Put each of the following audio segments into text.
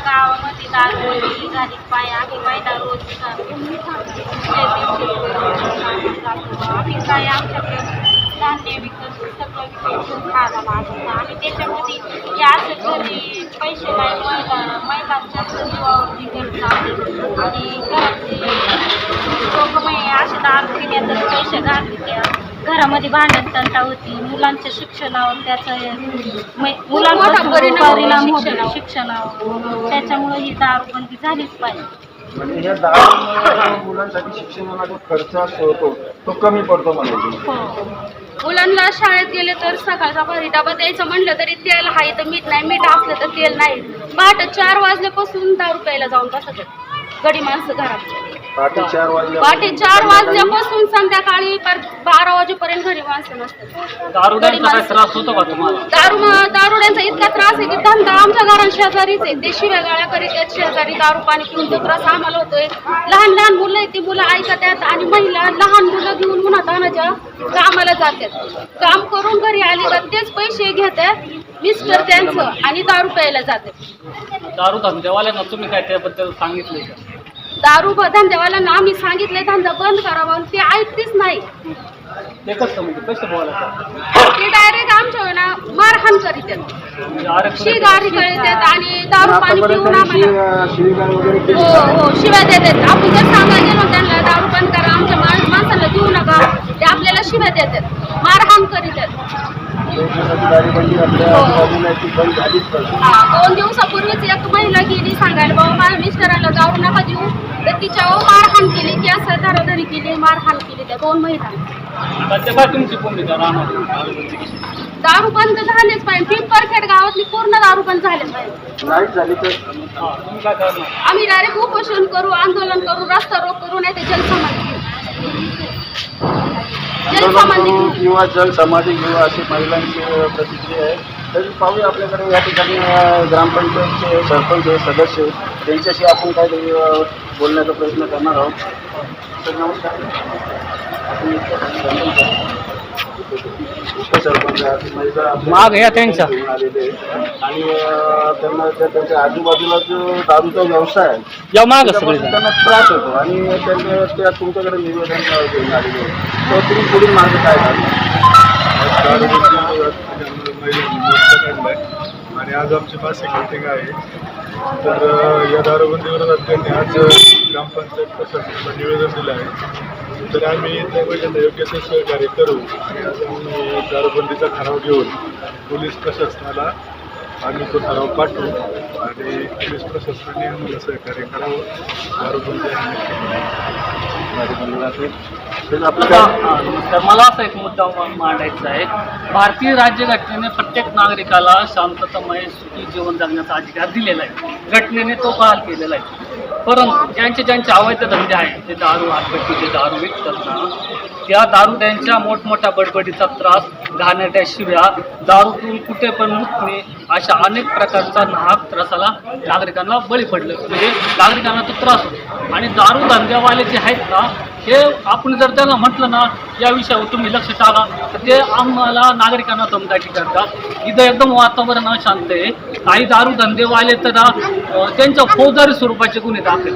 गावामध्ये दारू झाली पाय आम्ही महिला रोज आम्ही काय आमच्याकडे धान्य विकत सगळं विकत खायला लागतं आणि त्याच्यामध्ये हे असं घरी पैसे नाही महिला महिलांच्या जीवावरती घर आणि घरातले लोक म्हणजे असे दारू पिण्यातच पैसे घालते घरामध्ये भांडण तंटा होती. मुलांच्या शिक्षणावर त्याचं मै- परिणाम होतो. शिक्षणावर. त्याच्यामुळे ही दारूबंदी झालीच पाहिजे. म्हणजे ह्या दहा मुलांसाठी शिक्षणाला जो खर्च होतो तो कमी पडतो म्हणायचे हो. मुलांना शाळेत गेले तर सकाळचा घरी डबा द्यायचं म्हणलं तरी तेल आहे तर मीठ नाही मीठ असलं तर तेल नाही. पहाटे चार वाजल्यापासून दारू प्यायला जाऊन बसत गडी माणसं घरात. पहाटे चार वाजल्या पहाटे चार वाजल्यापासून संध्याकाळी पार बारा वाजेपर्यंत घरी माणसं नसतात दारुड्यांचा काय त्रास होतो का तुम्हाला? दारू दारुड्यांचा इतका त्रास आहे की धंदा आमच्या घरात शेजारीच आहे. ते शिव्या गाळ्या करीत आहेत शेजारी दारू पाणी पिऊन तो त्रास आम्हाला होतोय. लहान लहान मुलं आहेत ती मुलं ऐकत आहेत आणि महिला लहान मुलं घेऊन उन्हात तानाच्या कामाला जातात. काम करून घरी आले का तेच पैसे घेतात मिस्टर त्यांचं आणि दारू प्यायला जातात. दारू धंदेवाल्यांना तुम्ही काय त्याबद्दल सांगितले? का दारू ब- धंद्यावाल्यांना आम्ही सांगितलंय धंदा बंद करावा आणि ते ऐकतेच नाही. ते कसं म्हणजे कसं बोलायचं? ते डायरेक्ट आमच्या ना मारहाण करीत आहेत. म्हणजे आरक्षण शिगारी करीत आहेत आणि दारू पाणी पिऊन आम्हाला शिवी- शिवीगाळ वगैरे केली. हो हो शिव्या देतात आपण जर सांगायला गेलो त्यांना दारू बंद करा आमच्या माण- माणसाला देऊ नका. ते आपल्याला शिव्या देतात मारहाण करीत आहेत. त्याच्यासाठी दारूबंदी आपल्या हो. आजूबाजूला ती बंद झालीच पाहिजे. हा, दोन दिवसापूर्वीच एक महिला गेली सांगायला बाबा दारू नका देऊ तर तिच्यावर मारहाण केली. की असं धाराधारी केली मारहाण केली त्या दोन महिला सध्या काय तुमची भूमिका राहणार दारू बंद झालेच पाहिजे. पिंपरखेड गावातली पूर्ण दारू बंद झाले पाहिजे हा आम्ही डायरेक्ट उपोषण करू आंदोलन करू रस्ता रोक करू नाही तर जलसमाधी आंदोलन जलसमाधी करू. किंवा जल समाधी घेऊ अशी महिलांची प्रतिक्रिया आहे तरी पाहूया आपल्याकडे या ठिकाणी ग्रामपंचायतचे सरपंच सदस्य. त्यांच्याशी आपण काहीतरी बोलण्याचा प्रयत्न करणार आहोत सर नमस्कार आपण इथे सरपंच आहे. उपसरपंच माग या. घेऊन आलेले. आणि त्यांना त्या- त्यांच्या आजूबाजूला जो दारूचा व्यवसाय आहे या माग त्याच्यापासून त्यांना त्रास होतो आणि त्यांनी त्या तुमच्याकडे निवेदन आलेले आहे. तर तुम्ही पुढील मार्ग काय आणि आज आमची मासिक मिटिंग आहे तर अ, या दारूबंदीविरोधात त्यांनी आज ग्रामपंचायत प्रशासनाला निवेदन दिलं आहे तर आम्ही त्या योग्य ते सहकार्य करू आणि दारूबंदीचा ठराव घेऊन पोलीस प्रशासनाला आम्ही तो ठराव पाठवू आणि पोलीस प्रशासनाने आम्हाला सहकार्य करावं. दारूबंदी तर आता, नमस्कार. मला असा एक मुद्दा मांडायचा आहे. भारतीय राज्यघटनेने प्रत्येक नागरिकाला शांततामय सुखी जीवन जगण्याचा अधिकार दिलेला आहे. घटनेने तो बहाल केलेला आहे. परंतु ज्यांचे ज्यांचे अवैध धंदे आहेत ते दारू हातपट्टीचे दारू विकतात ना त्या दारू त्यांच्या मोठमोठ्या बडबडीचा त्रास घाणेरड्या शिव्या दारूतून कुठे पण मुतणे अशा अनेक प्रकारचा नाहक त्रासाला नागरिकांना बळी पडलं. म्हणजे नागरिकांना तो त्रास होतो. आणि दारू धंद्यावाले जे आहेत ना हे आपण जर त्यांना म्हटलं ना या विषयावर तुम्ही लक्ष टाका. तर ते आम्हाला नागरिकांना दमदाटी करतात इथं एकदम वातावरण अशांत आहे. काही दारू धंदेवाले तर त्यांच्या फौजदारी स्वरूपाचे गुन्हे दाखल.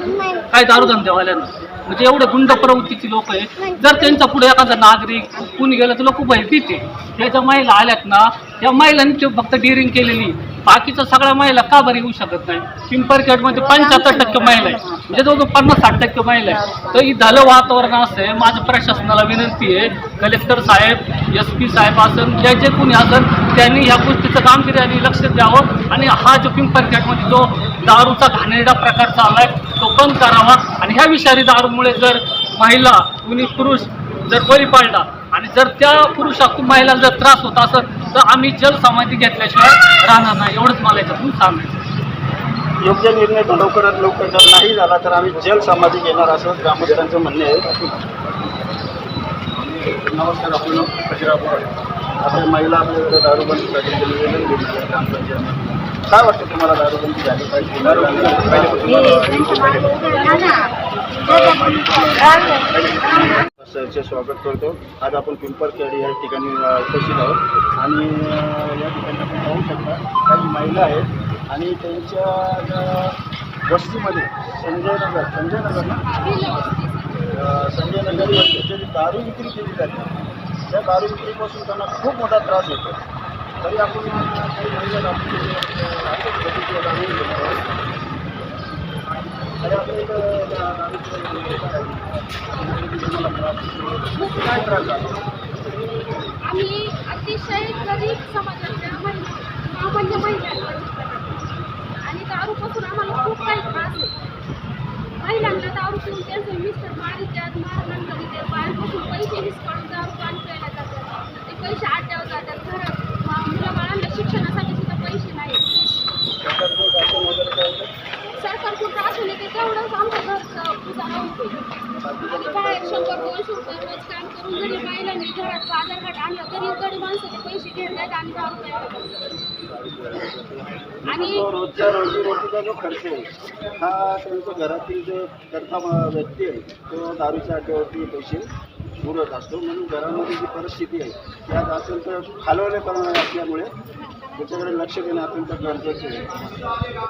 काही दारू धंदेवाल्यांना म्हणजे एवढे गुंड प्रवृत्तीची लोक आहे. जर त्यांच्या पुढे एखादा नागरिक कुणी गेलं तर लोक भयभीत आहे. त्या ज्या महिला आल्यात ना त्या महिलांनी फक्त डिरिंग केलेली. बाकीच्या सगळ्या महिला का बरी येऊ शकत नाही? पिंपरखेडमध्ये पंच्याहत्तर टक्के महिला आहे. म्हणजे जवळजवळ पन्नास साठ टक्के महिला आहे. तर ही झालं वातावरण असं आहे. माझ्या प्रशासनाला विनंती आहे. कलेक्टर साहेब एस पी साहेब असन जे जे कोणी असन त्यांनी ह्या गोष्टीचं आणि लक्ष द्यावं. आणि हा जो पिंपरखेडमध्ये जो दारूचा घाणेरडा प्रकार चालला आहे तो बंद करावा. आणि ह्या विषारी दारूमुळे जर महिला कुणी पुरुष जर बळी पडला आणि जर त्या पुरुषा महिला जर त्रास होत असेल तर आम्ही जलसमाधी घेतल्याशिवाय राहणार नाही एवढंच मला याच्यातून सांगायचं योग्य निर्णय लवकरात लवकर जर नाही झाला तर आम्ही जल समाधी घेणार असं ग्रामस्थांचं म्हणणे आहे. नमस्कार आपण आपल्या महिला आपल्याकडे दारूबंदीसाठी निवेदन दिली. आहे ग्रामपंचायत काय वाटतं तुम्हाला दारूबंदी झाली पाहिजे? दारूबंदी झाली पाहिजे. सरचे स्वागत करतो. आज आपण पिंपरखेड या ठिकाणी उपस्थित आहोत. आणि या ठिकाणी आपण पाहू शकता काही महिला आहेत आणि त्यांच्या वस्तीमध्ये संजय नगर संजय नगर ना? अ, संजय नगर या ठिकाणी दारू विक्री केली जाते त्या दारू विक्रीपासून त्यांना खूप मोठा त्रास होतो. तरी आपण काही महिला जाणून घेतो आणि आपण एक अ, दारूचं तुम्हाला त्रास होतो. काय त्रास झाला आम्ही अतिशय गरीब समाजातल्या महिला सामान्य महिला आणि दारूपासून आम्हाला खूप काही त्रास आहे महिलांना दारू पिऊन त्यांचे मिस्टर मारित्यात मारहाण करीत बाहेरपासून पैसे हिसकाळून दारू पाणी प्यायला जातात ते पैसे आड्यावर जातात घरात मा- मुलं बाळांना शिक्षणासाठी सुद्धा पैसे नाही सरकारचं शासन वगैरे काय होतं सरकार कुठं असून येते तेवढंच आमचं घरचं गुजारा होतो आणि बाहेर शंभर दोनशे काम करून जरी महिलांनी घरात बाजारघाट आणलं तरी गरीब माणसाचे पैसे घेत नाहीत आणि दारू प्यायला आणि तो रोजच्या रोजीरोटीचा जो खर्च आहे हा त्यांच्या घरातील जो करता व्यक्ती आहे तो दारूच्या अड्ड्यावरती पैसे उरत असतो. म्हणून घरामध्ये जी परिस्थिती आहे त्यात असेल अत्यंत खालवलेपणा असल्यामुळे त्याच्याकडे लक्ष देणं अत्यंत गरजेचं आहे.